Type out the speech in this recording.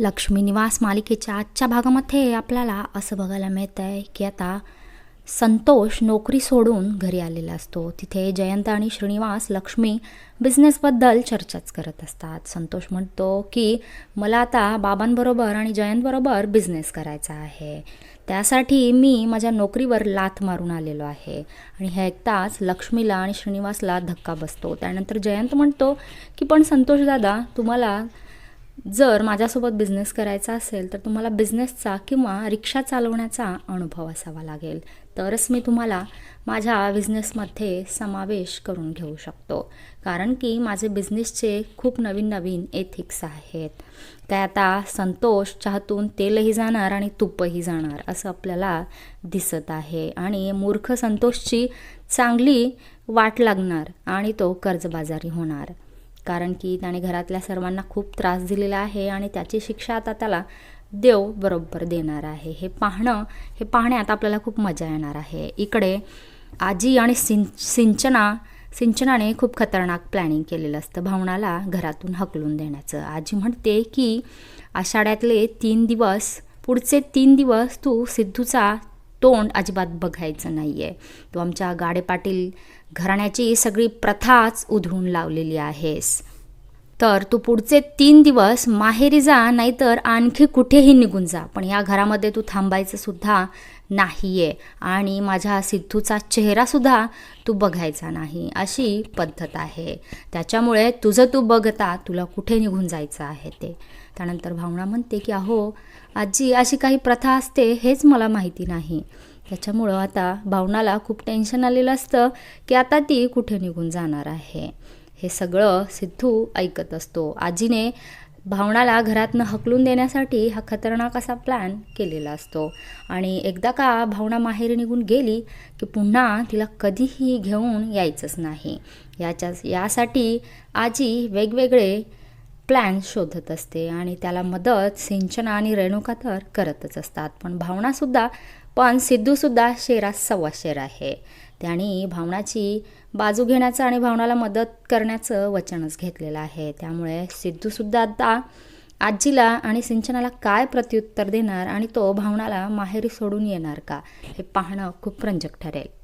लक्ष्मी निवास मालिकेच्या आजच्या भागामध्ये आपल्याला असं बघायला मिळतं आहे की आता संतोष नोकरी सोडून घरी आलेला असतो. तिथे जयंत आणि श्रीनिवास लक्ष्मी बिझनेसबद्दल चर्चाच करत असतात. संतोष म्हणतो की मला आता बाबांबरोबर आणि जयंतबरोबर बिझनेस करायचा आहे. त्यासाठी मी माझ्या नोकरीवर लाथ मारून आलेलो आहे. आणि हे ऐकताच लक्ष्मीला आणि श्रीनिवासला धक्का बसतो. त्यानंतर जयंत म्हणतो की पण संतोष दादा तुम्हाला जर माझ्यासोबत बिझनेस करायचा असेल तर तुम्हाला बिझनेसचा किंवा रिक्षा चालवण्याचा अनुभव असावा लागेल. तरच मी तुम्हाला माझ्या बिझनेसमध्ये समावेश करून घेऊ शकतो. कारण की माझे बिझनेसचे खूप नवीन नवीन एथिक्स आहेत. काय आता संतोष चहातून तेलही जाणार आणि तुपही जाणार असं आपल्याला दिसत आहे. आणि मूर्ख संतोषची चांगली वाट लागणार आणि तो कर्जबाजारी होणार. कारण की त्याने घरातल्या सर्वांना खूप त्रास दिलेला आहे आणि त्याची शिक्षा आता त्याला देव बरोबर देणार आहे. हे पाहणं हे पाहण्यात आपल्याला खूप मजा येणार आहे. इकडे आजी आणि सिं सिंचना सिंचनाने खूप खतरनाक प्लॅनिंग केलेलं असतं. भावनाला घरातून हकलून देण्याचं. आजी म्हणते की आषाढ्यातले तीन दिवस पुढचे तीन दिवस तू सिद्धूचा तोंड अजिबात बघायचं नाही आहे तो आमच्या गाडे पाटील घराण्याची सगळी प्रथाच उधळून लावलेली आहेस. तर तू पुढचे तीन दिवस माहेरी जा नाहीतर आणखी कुठेही निघून जा. पण या घरामध्ये तू थांबायचं सुद्धा नाही आहे आणि माझ्या सिद्धूचा चेहरासुद्धा तू बघायचा नाही. अशी पद्धत आहे. त्याच्यामुळे तुझं तू बघता तुला कुठे निघून जायचं आहे ते. त्यानंतर भावना म्हणते की अहो आजी अशी काही प्रथा असते हेच मला माहिती नाही. त्याच्यामुळं आता भावनाला खूप टेन्शन आलेलं असतं की आता ती कुठे निघून जाणार आहे. हे सगळं सिद्धू ऐकत असतो. आजीने भावनाला घरातनं हकलून देण्यासाठी हा खतरनाक असा प्लॅन केलेला असतो. आणि एकदा का भावना माहेरी निघून गेली की पुन्हा तिला कधीही घेऊन यायचंच नाही. याच्या यासाठी आजी वेगवेगळे प्लॅन शोधत असते आणि त्याला मदत सिंचना आणि रेणुका तर करतच असतात. पण भावनासुद्धा पण सिद्धूसुद्धा शेरात सव्वा शेर आहे. त्याने भावनाची बाजू घेण्याचं आणि भावनाला मदत करण्याचं वचनच घेतलेलं आहे. त्यामुळे सिद्धूसुद्धा आता आजीला आणि सिंचनाला काय प्रत्युत्तर देणार आणि तो भावनाला माहेरी सोडून येणार का हे पाहणं खूप रंजक ठरेल.